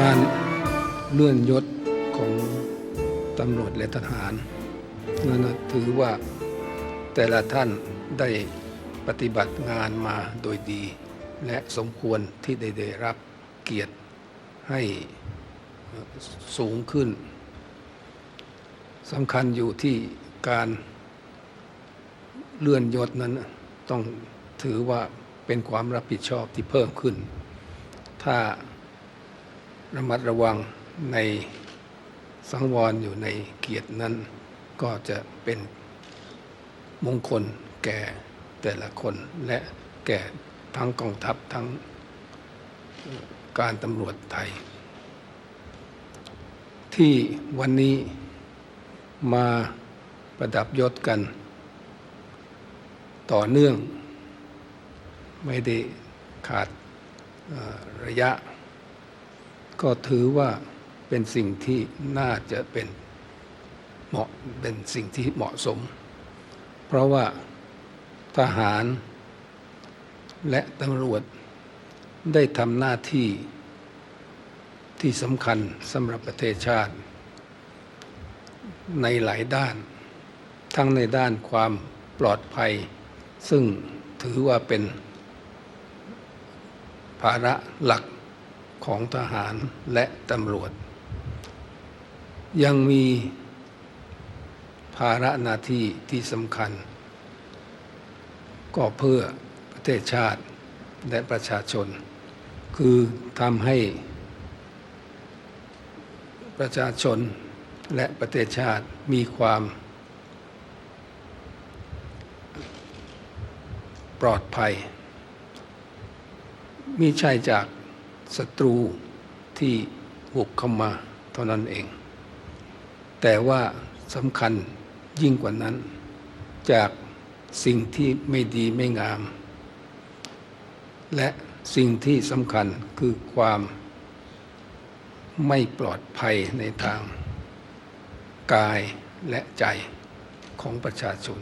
การเลื่อนยศของตำรวจและทหารนั่นถือว่าแต่ละท่านได้ปฏิบัติงานมาโดยดี และสมควรที่ได้ได้รับเกียรติให้สูงขึ้นสำคัญอยู่ที่การเลื่อนยศนั้นต้องถือว่าเป็นความรับผิดชอบที่เพิ่มขึ้น ถ้า ระมัดระวังในสังวรอยู่ในเกียรตินั้น ก็จะเป็นมงคลแก่แต่ละคนและแก่ทั้งกองทัพทั้งการตำรวจไทย ที่วันนี้มาประดับยศกัน ต่อเนื่อง ไม่ได้ขาดระยะ ก็ถือว่าเป็นสิ่งที่น่าจะเป็นเหมาะเป็นสิ่งที่เหมาะสม เพราะว่าทหารและตำรวจได้ทำหน้าที่ที่สำคัญสำหรับประเทศชาติ ในหลายด้าน ทั้งในด้านความปลอดภัย ซึ่งถือว่าเป็นภาระหลัก ของทหารและตำรวจ ยังมีภาระหน้าที่ที่สำคัญ ก็เพื่อประเทศชาติและประชาชน คือทำให้ประชาชนและประเทศชาติมีความปลอดภัยมิใช่จาก ศัตรูที่บุกเข้ามาเท่านั้นเอง แต่ว่าสำคัญยิ่งกว่านั้น จากสิ่งที่ไม่ดีไม่งาม และสิ่งที่สำคัญคือความไม่ปลอดภัยในทาง กายและใจของประชาชน